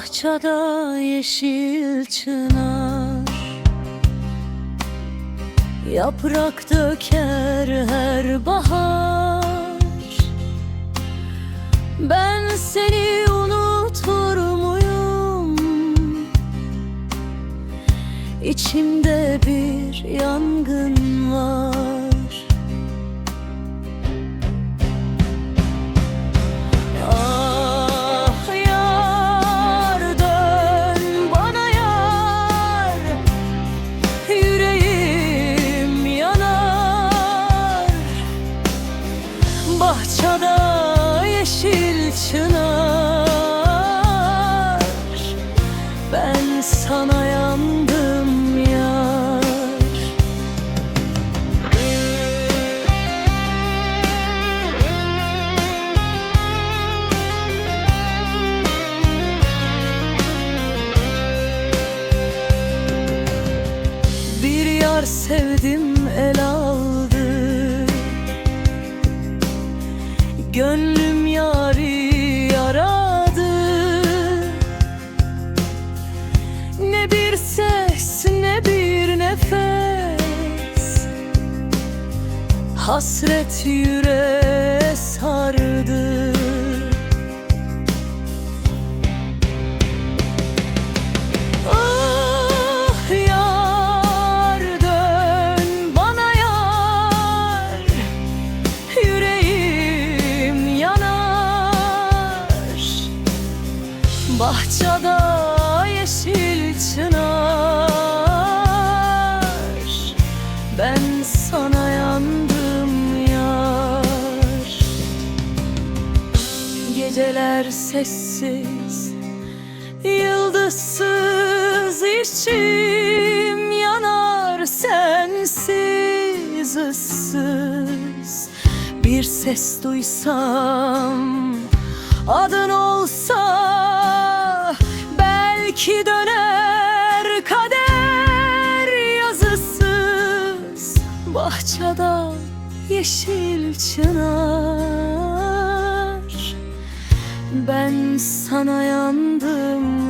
Bahçada yeşil çınar Yaprak döker her bahar Ben seni unutur muyum? İçimde bir Bahçada yeşil çınar. Ben sana yandım yar. Bir yar sevdim Hasret yüreğe sardı. Ah yar dön bana yar. Yüreğim yanar. Bahçada yeşil çınar. Ben sana yandım Geceler sessiz Yıldızsız içim yanar sensiz ıssız. Bir ses duysam adın olsa Belki döner kader yazısız. Bahçada yeşil çınar ben sana yandım